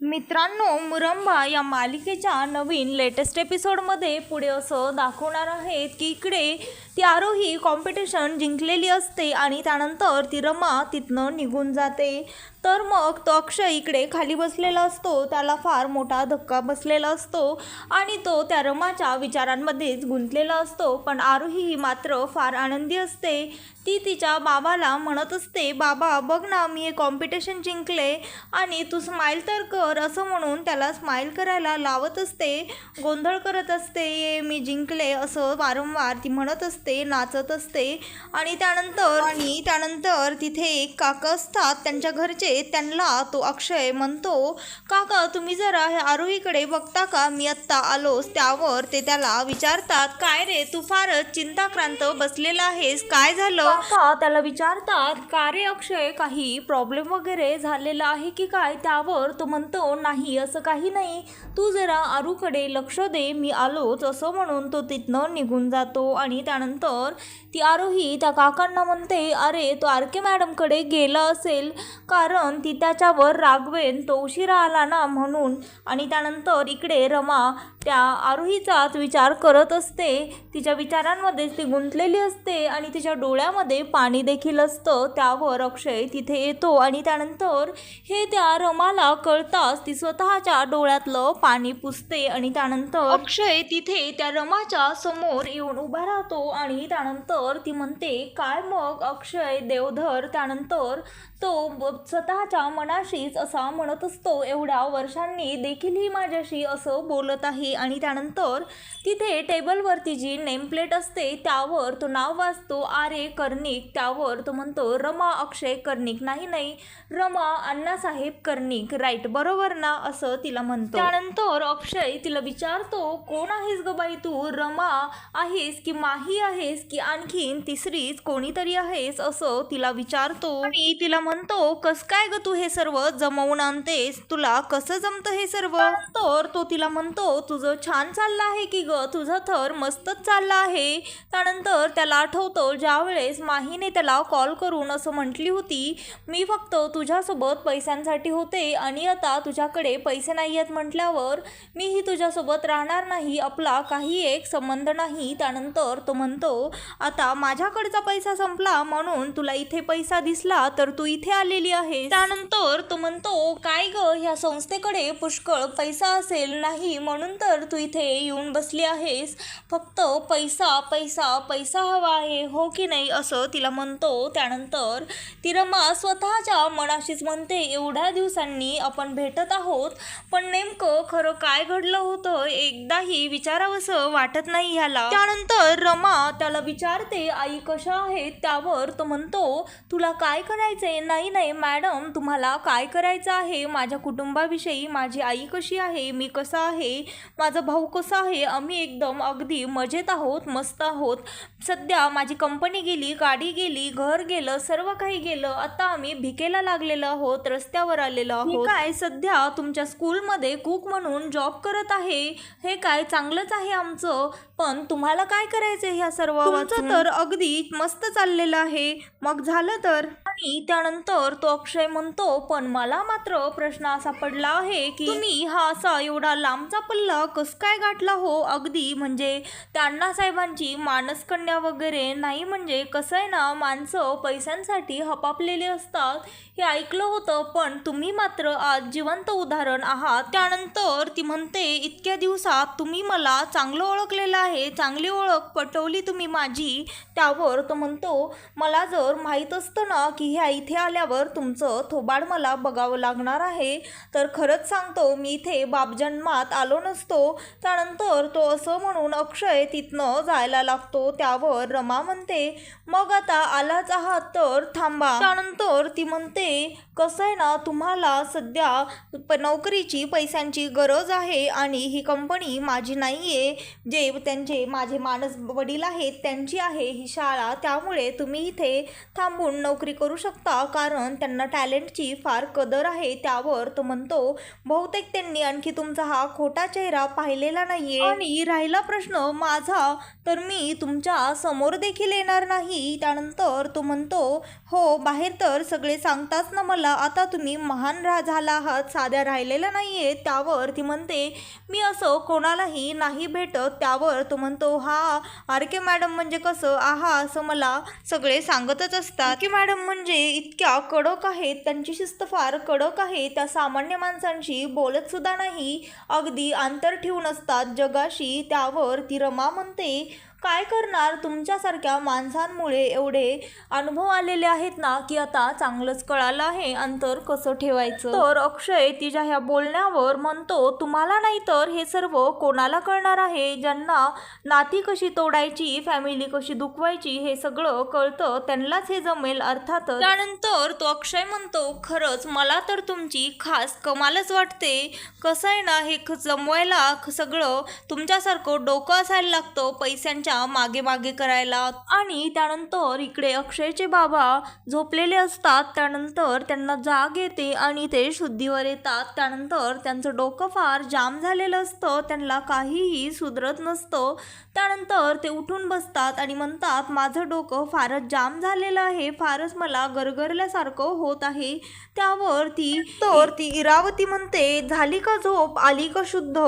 मित्रांनो मुरंबा या मालिकेच्या नवीन लेटेस्ट एपिसोडमध्ये पुढे असं दाखवणार आहेत की इकडे ती आरोही कॉम्पिटिशन जिंकलेली असते आणि त्यानंतर ती रमा तिथनं निघून जाते. तर मग तो अक्षय इकडे खाली बसलेला असतो त्याला फार मोठा धक्का बसलेला असतो आणि तो त्या रमाच्या विचारांमध्येच गुंतलेला असतो. पण आरोही मात्र फार आनंदी असते. ती तिच्या बाबाला म्हणत असते बाबा बघ ना मी हे कॉम्पिटिशन जिंकले आणि तू स्माईल तर कर असं म्हणून त्याला स्माईल करायला लावत असते गोंधळ करत असते ये मी जिंकले असं वारंवार ती म्हणत असते नाचत असते. आणि त्यानंतर आणि त्यानंतर तिथे एक काका असतात त्यांच्या घरचे त्यांना तो अक्षय म्हणतो काका तुम्ही जरा हे आरोहीकडे बघता का? मी आत्ता आलोस त्यावर ते त्याला विचारतात काय रे तू फारच चिंताक्रांत बसलेला आहेस काय झालं? आता त्याला विचारतात का रे अक्षय काही प्रॉब्लेम वगैरे झालेला आहे की काय? त्यावर तो म्हणतो नाही असं काही नाही. तू जरा आरूकडे लक्ष दे मी आलोच. असं म्हणून तो तिथनं निघून जातो आणि त्यानंतर ती आरोही त्या काकांना म्हणते अरे तो आर के मॅडमकडे गेला असेल कारण ती त्याच्यावर रागवेन तो उशिरा आला ना म्हणून. आणि त्यानंतर इकडे रमा त्या आरोहीचाच विचार करत असते. तिच्या विचारांमध्येच ती गुंतलेली असते आणि तिच्या डोळ्यामध्ये पाणी देखील असतं. त्यावर अक्षय तिथे येतो आणि त्यानंतर हे त्या रमाला कळताच ती स्वतःच्या डोळ्यातलं पाणी पुसते आणि त्यानंतर अक्षय तिथे त्या रमाच्या समोर येऊन उभा राहतो आणि त्यानंतर ती म्हणते काय मग अक्षय देवधर? त्यानंतर तो स्वतःच्या मनाशीच असा म्हणत असतो एवढ्या वर्षांनी देखील ही माझ्याशी असं बोलत आहे. आणि त्यानंतर तिथे टेबलवरती जी नेमप्लेट असते त्यावर तो नाव वाचतो आरे कर्णिक. त्यावर तो म्हणतो रमा अक्षय कर्णिक. नाही नाही रमा अण्णासाहेब कर्णिक. राईट बरोबर ना? असं तिला म्हणतो. त्यानंतर अक्षय तिला विचारतो कोण आहेस ग बाई तू? रमा आहेस की माही आहेस की आणखीन तिसरीच कोणीतरी आहेस? असं तिला विचारतो. आणि तिला म्हणतो कस काय ग तू हे सर्व जमवून आणतेस? तुला कसं जमतं हे सर्व? तर तो तिला म्हणतो तुझं छान चाललं आहे की ग? तुझं थर मस्तच चाललं आहे. त्यानंतर त्याला आठवतं ज्यावेळेस माहीने त्याला कॉल करून असं म्हटली होती मी फक्त तुझ्यासोबत पैशांसाठी होते आणि आता तुझ्याकडे पैसे नाही आहेत म्हटल्यावर मीही तुझ्यासोबत राहणार नाही आपला काही एक संबंध नाही. त्यानंतर तो म्हणतो आता माझ्याकडचा पैसा संपला म्हणून तुला इथे पैसा दिसला तर तू इथे आलेली आहे त्यानंतर तो म्हणतो काय ग? ह्या संस्थेकडे पुष्कळ पैसा असेल नाही म्हणून तर तर तू इथे येऊन बसली आहेस. फक्त पैसा पैसा पैसा हवा आहे हो की नाही असं तिला म्हणतो. त्यानंतर ती रमा स्वतःच्या मनाशीच म्हणते एवढ्या दिवसांनी आपण भेटत आहोत पण नेमकं खरं काय घडलं होतं एकदाही विचारावंसं वाटत नाही ह्याला. त्यानंतर रमा त्याला विचारते आई कशा आहेत? त्यावर तो म्हणतो तुला काय करायचंय? नाही नाही मॅडम तुम्हाला काय करायचं आहे? माझ्या कुटुंबाविषयी माझी आई कशी आहे? मी कसा आहे? माझा भाऊ कसा आहे? आम्ही एकदम अगदी मजेत आहोत मस्त आहोत. सध्या माझी कंपनी गेली गाडी गेली घर गेलं सर्व काही गेलं. आता आम्ही भिकेला लागलेलो आहोत रस्त्यावर आलेलो आहोत. काय? सध्या तुमच्या स्कूलमध्ये कुक म्हणून जॉब करत आहे? हे काय? चांगलंच आहे आमचं. पण तुम्हाला काय करायचं ह्या सर्व तर अगदी मस्त चाललेलं आहे. मग झालं तर? आणि त्यानंतर तो अक्षय म्हणतो पण मला मात्र प्रश्न असा पडला आहे की तुम्ही हा असा एवढा लांबचा पल्ला कस काय गाठला हो? अगदी म्हणजे त्यांना साहेबांची मानसकन्या वगैरे नाही म्हणजे कसं आहे ना माणसं पैशांसाठी हपापलेली असतात. हे ऐकलं होतं पण तुम्ही मात्र आज जिवंत उदाहरण आहात. त्यानंतर ती म्हणते इतक्या दिवसात तुम्ही मला चांगलं ओळखलेलं आहे. चांगली ओळख पटवली तुम्ही माझी. त्यावर तो म्हणतो मला जर माहीत असतं ना की ह्या इथे आल्यावर तुमचं थोबाड मला बघावं लागणार आहे. तर खरंच सांगतो मी इथे बापजन्मात आलो नसतो. त्यानंतर तो असं म्हणून अक्षय तिथनं जायला लागतो त्यावर रमा म्हणते मग आता आलाच आहात तर थांबा. त्यानंतर ती म्हणते कसं आहे ना तुम्हाला सध्या प नोकरीची पैशांची गरज आहे आणि ही कंपनी माझी नाही आहे जे त्यांचे माझे मानस वडील आहेत त्यांची आहे ही शाळा. त्यामुळे तुम्ही इथे थांबून नोकरी करू शकता कारण त्यांना टॅलेंटची फार कदर आहे त्यावर तो म्हणतो बहुतेक त्यांनी आणखी तुमचा हा खोटा चेहरा पाहिलेला नाहीये. आणि राहिला प्रश्न माझा? तर मी तुमच्यासमोर देखील येणार नाही. त्यानंतर तो म्हणतो हो बाहेर तर सगळे सांगताच ना मला आता तुम्ही महान रा झाला आहात साध्या राहिलेल्या नाहीये. त्यावर ती म्हणते मी असं कोणालाही नाही भेटत. त्यावर तो म्हणतो हा आर के मॅडम म्हणजे कसं? आहा असं मला सगळे सांगतच असतात. की मॅडम म्हणजे म्हणजे इतक्या कडक आहेत त्यांची शिस्त फार कडक आहे त्या सामान्य माणसांशी बोलत सुद्धा नाही. अगदी आंतर ठेवून असतात जगाशी त्यावर ती रमा म्हणते. काय करणार? तुमच्यासारख्या माणसांमुळे एवढे अनुभव आलेले आहेत ना की आता चांगलंच कळालं आहे. अंतर कसं ठेवायचं? तर अक्षय तिच्या ह्या बोलण्यावर म्हणतो तुम्हाला नाही तर हे सर्व कोणाला कळणार आहे? ज्यांना नाती कशी तोडायची फॅमिली कशी दुखवायची हे सगळं कळतं त्यांनाच हे जमेल अर्थातच. त्यानंतर तो अक्षय म्हणतो खरंच मला तर तुमची खास कमालच वाटते. कसं आहे ना हे ख- जमवायला सगळं तुमच्यासारखं डोकं असायला लागतं. पैशांच्या मागे मागे करायला आणि त्यानंतर इकडे अक्षयचे बाबा झोपलेले असतात. त्यानंतर त्यांना जाग येते आणि ते शुद्धीवर येतात. त्यानंतर त्यांचं डोकं फार जाम झालेलं असतं. त्यांना काहीही सुधरत नसतं. त्यानंतर ते उठून बसतात आणि म्हणतात माझं डोकं फारच जाम झालेलं आहे. फारच मला गरगरल्यासारखं होत आहे. त्यावर ती तर ती इरावती म्हणते झाली का झोप? आली का शुद्ध?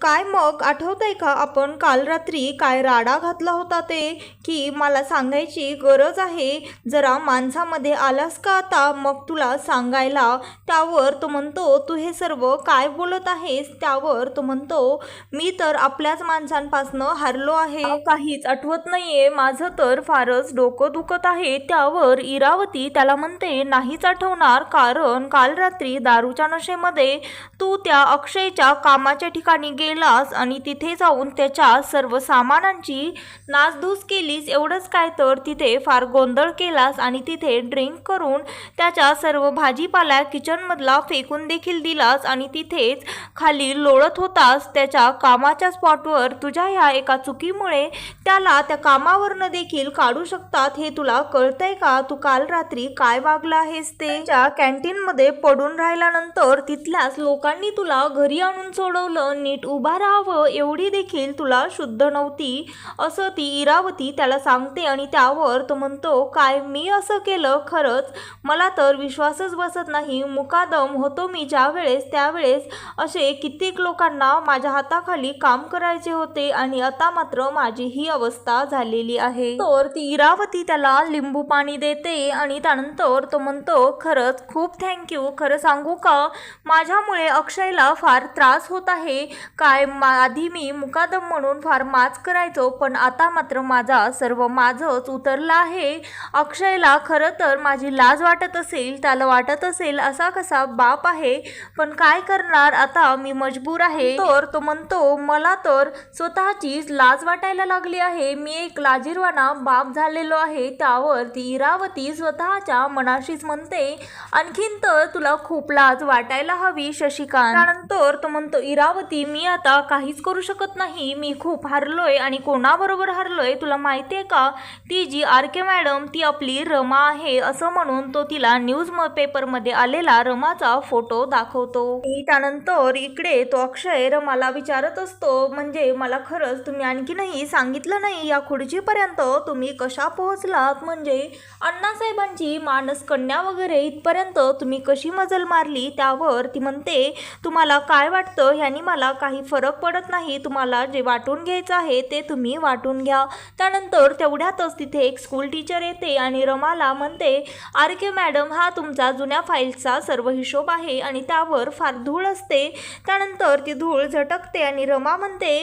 काय मग? आठवतंय का आपण काल रात्री काय राडा घातला होता ते? की मला सांगायची गरज आहे? जरा माणसामध्ये आलास का आता? मग तुला सांगायला. त्यावर तो म्हणतो तू हे सर्व काय बोलत आहेस? त्यावर तो म्हणतो मी तर आपल्याच माणसांपासनं हरलो आहे. काहीच आठवत नाहीये. माझं तर फारच डोकं दुखत आहे. त्यावर इरावती त्याला म्हणते नाहीच आठवणार. कारण काल रात्री दारूच्या नशेमध्ये तू त्या अक्षयच्या कामाच्या ठिकाणी गेलास आणि तिथे जाऊन त्याच्या सर्व सामानांची नासधूस केलीस. एवढंच काय तर तिथे फार गोंधळ केलास आणि तिथे ड्रिंक करून त्याच्या सर्व भाजीपाला किचनमधला फेकून देखील दिलास आणि तिथेच खाली लोळत होतास. त्याच्या कामाच्या स्पॉटवर तुझ्या ह्या एका चुकी चुकीमुळे त्याला त्या कामावरनं देखील काढू शकतात हे तुला कळतंय का? तू काल रात्री काय वागला आहेस ते? कॅन्टीनमध्ये पडून राहिल्यानंतर तिथल्याच लोकांनी तुला घरी आणून सोडवलं नीट उभा राहावं एवढी देखील तुला शुद्ध नव्हती. असं ती इरावती त्याला सांगते आणि त्यावर तो म्हणतो काय मी असं केलं? खरंच मला तर विश्वासच बसत नाही. मुकादम होतो मी ज्या वेळेस त्यावेळेस असे कित्येक लोकांना माझ्या हाताखाली काम करायचे होते आणि आता मात्र माझी ही अवस्था झालेली आहे. तर ती इरावती त्याला लिंबू पाणी देते आणि त्यानंतर तो म्हणतो खरंच खूप थँक्यू खरं सांगू का? माझ्यामुळे अक्षयला फार त्रास होत आहे. काय मा आधी मी मुकादम म्हणून फार माच करायचो पण आता मात्र माझा सर्व माझंच उतरला आहे. अक्षयला खरं तर माझी लाज वाटत असेल त्याला वाटत असेल असा कसा बाप आहे पण काय करणार? आता मी मजबूर आहे. तर तो म्हणतो मला तर स्वतःचीच लाज वाटायला लागली आहे. मी एक लाजीरवाना बाप झालेलो आहे. त्यावर ती इरावती स्वतःच्या मनाशीच म्हणते आणखीन तर तुला खूप लाज वाटायला हवी शशिकांत. त्यानंतर तो म्हणतो इरावती मी आता काहीच करू शकत नाही. मी खूप हरलोय आणि कोणाबरोबर हरलोय तुला माहितीये का? ती जी आर के मॅडम ती आपली रमा आहे. असं म्हणून तो तिला न्यूज पेपरमध्ये आलेला रमाचा फोटो दाखवतो. त्यानंतर इकडे तो अक्षय रमाला विचारत असतो म्हणजे मला खरंच तुम्ही आणखीनही सांगितलं नाही या खुर्चीपर्यंत तुम्ही कशा पोहोचलात? म्हणजे अण्णासाहेबांची मानस कन्या वगैरे इथपर्यंत तुम्ही कशी मजल मारली? त्यावर ती म्हणते तुम्हाला काय वाटतं? ह्यानी मला काही फरक पडत नाही. तुम्हाला जे वाटून घ्यायचं आहे ते तुम्ही वाटून घ्या. त्यानंतर तेवढ्यातच तिथे एक स्कूल टीचर येते आणि रमाला म्हणते आर के मॅडम हा तुमचा जुन्या फाईलचा सर्व हिशोब आहे आणि त्यावर फार धूळ असते. त्यानंतर ती धूळ झटकते आणि रमा म्हणते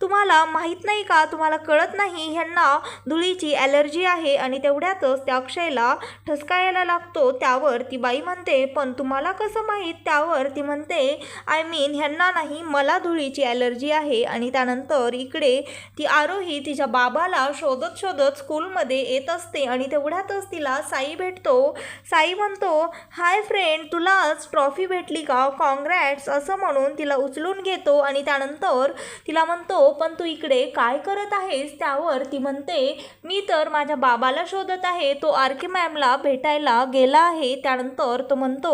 तुम्हाला माहीत नाही नाही का? तुम्हाला कळत नाही ह्यांना धुळीची ॲलर्जी आहे आणि तेवढ्यातच त्या अक्षयला ठसकायला लागतो. त्यावर ती बाई म्हणते पण तुम्हाला कसं माहीत? त्यावर ती म्हणते आय मीन ह्यांना नाही मला धुळीची ॲलर्जी आहे. आणि त्यानंतर इकडे ती आरोही तिच्या बाबाला शोधत शोधत स्कूलमध्ये येत असते आणि तेवढ्यातच तिला साई भेटतो. साई म्हणतो हाय फ्रेंड तुला आज ट्रॉफी भेटली का? कॉंग्रॅट्स असं म्हणून तिला उचलून घेतो आणि त्यानंतर तिला म्हणतो पण तू इकडे का काय करत आहेस त्यावर ती म्हणते मी तर माझ्या बाबाला शोधत आहे. तो आर के मॅमला भेटायला गेला आहे. त्यानंतर तो म्हणतो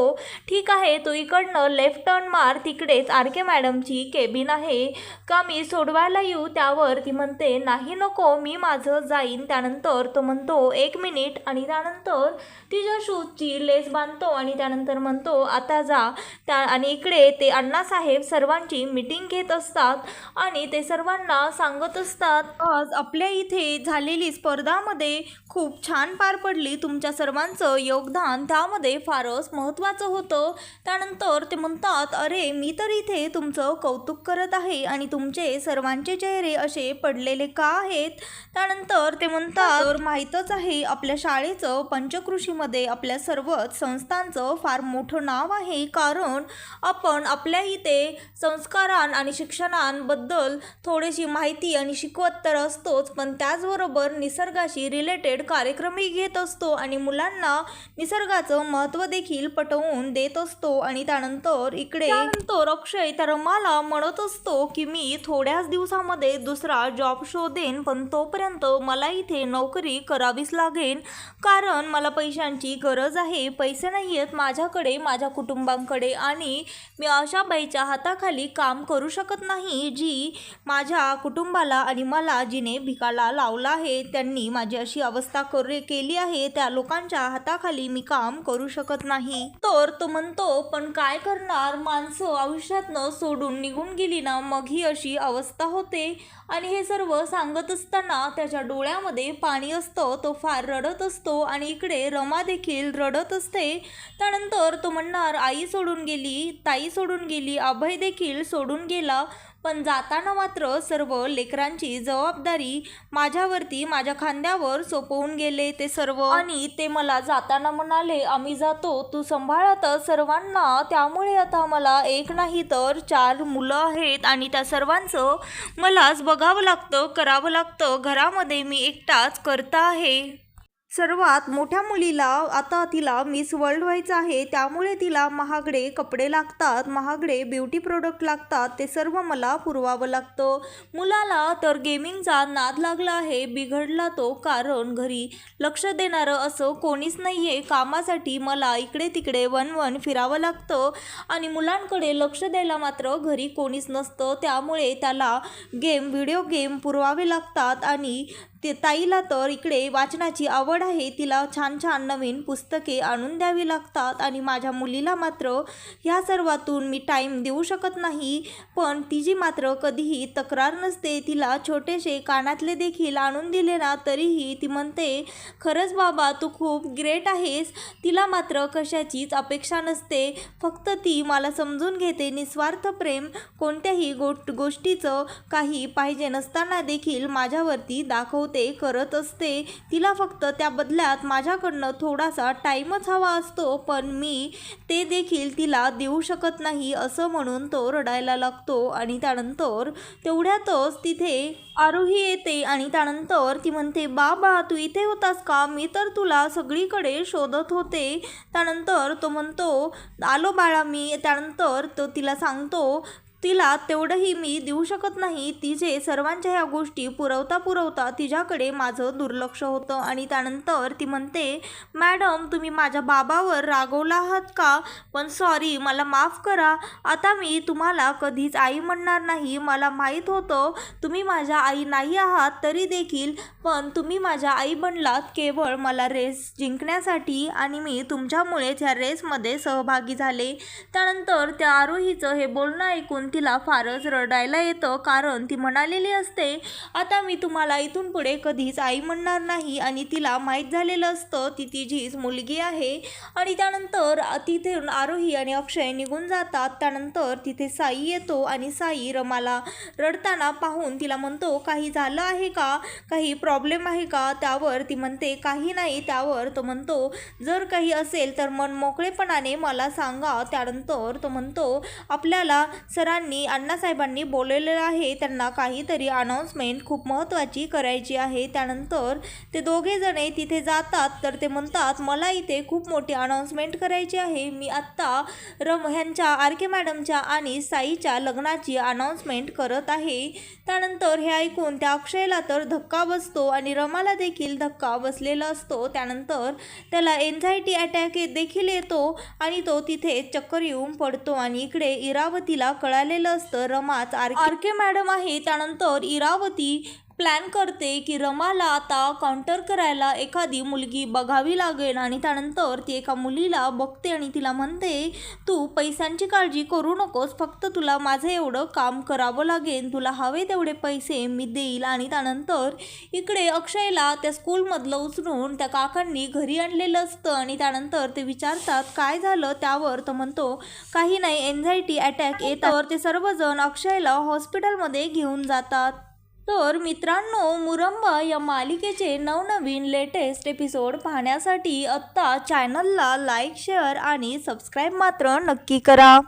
ठीक आहे तू इकडनं लेफ्ट टर्न मार. तिकडेच आर के मॅडमची केबिन आहे. का मी सोडवायला येऊ त्यावर? ती म्हणते नाही नको मी माझं जाईन. त्यानंतर तो म्हणतो एक मिनिट. आणि त्यानंतर तिच्या शूजची लेस बांधतो आणि त्यानंतर म्हणतो आता जा. त्या आणि इकडे ते अण्णासाहेब सर्वांची मीटिंग घेत असतात आणि ते सर्वांना सांगत असतात. आज आपल्या इथे झालेली स्पर्धामध्ये खूप छान पार पडली. तुमच्या सर्वांचं योगदान त्यामध्ये फारच महत्त्वाचं होतं. त्यानंतर ते म्हणतात अरे मी तर इथे तुमचं कौतुक करत आहे आणि तुमचे सर्वांचे चेहरे असे पडलेले का आहेत? त्यानंतर ते म्हणतात तर माहीतच आहे आपल्या शाळेचं पंचकृषीमध्ये आपल्या सर्वच संस्थांचं फार मोठं नाव आहे. कारण आपण आपल्या इथे संस्कारां आणि शिक्षणांबद्दल थोडीशी माहिती आणि शिकवत तर असतोच पण त्याचबरोबर निसर्गाशी रिलेटेड कार्यक्रमही घेत असतो आणि मुलांना निसर्गाचं महत्त्व देखील पटवून देत असतो. आणि त्यानंतर इकडे त्यानंतर अक्षय त्या रमाला म्हणत असतो की मी थोड्याच दिवसामध्ये दुसरा जॉब शोधेन पण तोपर्यंत मला इथे नोकरी करावीच लागेल. कारण मला पैशांची गरज आहे पैसे नाही आहेत माझ्याकडे माझ्या कुटुंबांकडे आणि मी अशा बाईच्या हाताखाली काम करू शकत नाही जी माझ्या कुटुंबाला आणि मला जिने भिकाला लावला आहे त्यांनी माझी अशी अवस्था करे केली आहे त्या लोकांच्या हाताखाली मी काम करू शकत नाही. तर तो म्हणतो पण काय करणार? माणसं आयुष्यातनं सोडून निघून गेली ना मग ही अशी अवस्था होते. आणि हे सर्व सांगत असताना त्याच्या डोळ्यामध्ये पाणी असतं तो फार रडत असतो आणि इकडे रमा देखील रडत असते. त्यानंतर तो म्हणणार आई सोडून गेली ताई सोडून गेली अभय देखील सोडून गेला. पण जाताना मात्र सर्व लेकरांची जबाबदारी माझ्यावरती माझ्या खांद्यावर सोपवून गेले ते सर्व. आणि ते मला जाताना म्हणाले आम्ही जातो तू सांभाळत सर्वांना. त्यामुळे आता मला एक नाही तर चार मुलं आहेत आणि त्या सर्वांचं मलाच बघावं लागतं करावं लागतं. घरामध्ये मी एकटाच करता आहे. सर्वात मोठ्या मुलीला आता तिला मिस वर्ल्ड व्हायचं आहे त्यामुळे तिला महागडे कपडे लागतात महागडे ब्युटी प्रोडक्ट लागतात ते सर्व मला पुरवावं लागतं. मुलाला तर गेमिंगचा नाद लागला आहे बिघडला तो कारण घरी लक्ष देणारं असं कोणीच नाही आहे कामासाठी मला इकडे तिकडे वन वन फिरावं लागतं आणि मुलांकडे लक्ष द्यायला मात्र घरी कोणीच नसतं. त्यामुळे त्याला गेम व्हिडिओ गेम पुरवावे लागतात आणि ते ताईला तर इकडे वाचनाची आवड आहे तिला छान छान नवीन पुस्तके आणून द्यावी लागतात आणि माझ्या मुलीला मात्र ह्या सर्वातून मी टाईम देऊ शकत नाही. पण तिची मात्र कधीही तक्रार नसते. तिला छोटेसे कानातले देखील आणून दिले ना तरीही ती म्हणते खरंच बाबा तू खूप ग्रेट आहेस. तिला मात्र कशाचीच अपेक्षा नसते. फक्त ती मला समजून घेते. निस्वार्थ प्रेम कोणत्याही गोष्ट गोष्टीचं काही पाहिजे नसताना देखील माझ्यावरती दाखवते. करत असते. तिला फक्त त्या बदल्यात माझ्याकडनं थोडासा टाईमच हवा असतो पण मी ते देखील तिला देऊ शकत नाही असं म्हणून तो रडायला लागतो आणि त्यानंतर तेवढ्यातच तिथे आरोही येते आणि त्यानंतर ती म्हणते बाबा तू इथे होतास का? मी तर तुला सगळीकडे शोधत होते. त्यानंतर तो म्हणतो आलो बाळा मी. त्यानंतर तो तिला सांगतो तिला तेवढंही मी देऊ शकत नाही. तिचे सर्वांच्या ह्या गोष्टी पुरवता पुरवता तिच्याकडे माझं दुर्लक्ष होतं आणि त्यानंतर ती म्हणते मॅडम तुम्ही माझ्या बाबावर रागवला आहात का? पण सॉरी मला माफ करा. आता मी तुम्हाला कधीच आई म्हणणार नाही. मला माहीत होतं तुम्ही माझ्या आई नाही आहात तरी देखील पण तुम्ही माझ्या आई बनलात केवळ मला रेस जिंकण्यासाठी आणि मी तुमच्यामुळेच ह्या रेसमध्ये सहभागी झाले. त्यानंतर त्या आरोहीचं हे बोलणं ऐकून तिला फारच रडायला येतं कारण ती म्हणालेली असते आता मी तुम्हाला इथून पुढे कधीच आई म्हणणार नाही आणि तिला माहीत झालेलं असतं ती तिचीच मुलगी आहे. आणि त्यानंतर तिथे आरोही आणि अक्षय निघून जातात. त्यानंतर तिथे साई येतो आणि साई रमाला रडताना पाहून तिला म्हणतो काही झालं आहे का? काही प्रॉब्लेम आहे का? त्यावर ती म्हणते काही नाही. त्यावर तो म्हणतो जर काही असेल तर मन मोकळेपणाने मला सांगा. त्यानंतर तो म्हणतो आपल्याला सरांनी पालकांनी अण्णासाहेबांनी बोलवलेलं आहे त्यांना काहीतरी अनाऊन्समेंट खूप महत्त्वाची करायची आहे. त्यानंतर ते दोघे जणे तिथे जातात. तर ते म्हणतात मला इथे खूप मोठी अनाऊन्समेंट करायची आहे. मी आत्ता रम ह्यांच्या आर के मॅडमच्या आणि साईच्या लग्नाची अनाऊन्समेंट करत आहे. त्यानंतर हे ऐकून त्या अक्षयला तर धक्का बसतो आणि रमाला देखील धक्का बसलेला असतो. त्यानंतर त्याला एन्झायटी अटॅक देखील येतो आणि तो तिथे चक्कर येऊन पडतो आणि इकडे इरावतीला मिळालेलं असतं. रमाच आर आर के मॅडम आहे त्यानंतर इरावती प्लॅन करते की रमाला आता काउंटर करायला एखादी मुलगी बघावी लागेल आणि त्यानंतर ती एका मुलीला बघते आणि तिला म्हणते तू पैशांची काळजी करू नकोस फक्त तुला माझं एवढं काम करावं लागेल तुला हवे तेवढे पैसे मी देईल. आणि त्यानंतर इकडे अक्षयला त्या स्कूलमधलं उचलून त्या काकांनी घरी आणलेलं असतं आणि त्यानंतर ते विचारतात काय झालं? त्यावर तो म्हणतो काही नाही एन्झायटी अटॅक येतात. ते सर्वजण अक्षयला हॉस्पिटलमध्ये घेऊन जातात. तर मित्रांनो मुरंबा या मालिकेचे नवनवीन लेटेस्ट एपिसोड पाहण्यासाठी आत्ता चॅनलला लाईक शेअर आणि सबस्क्राईब मात्र नक्की करा.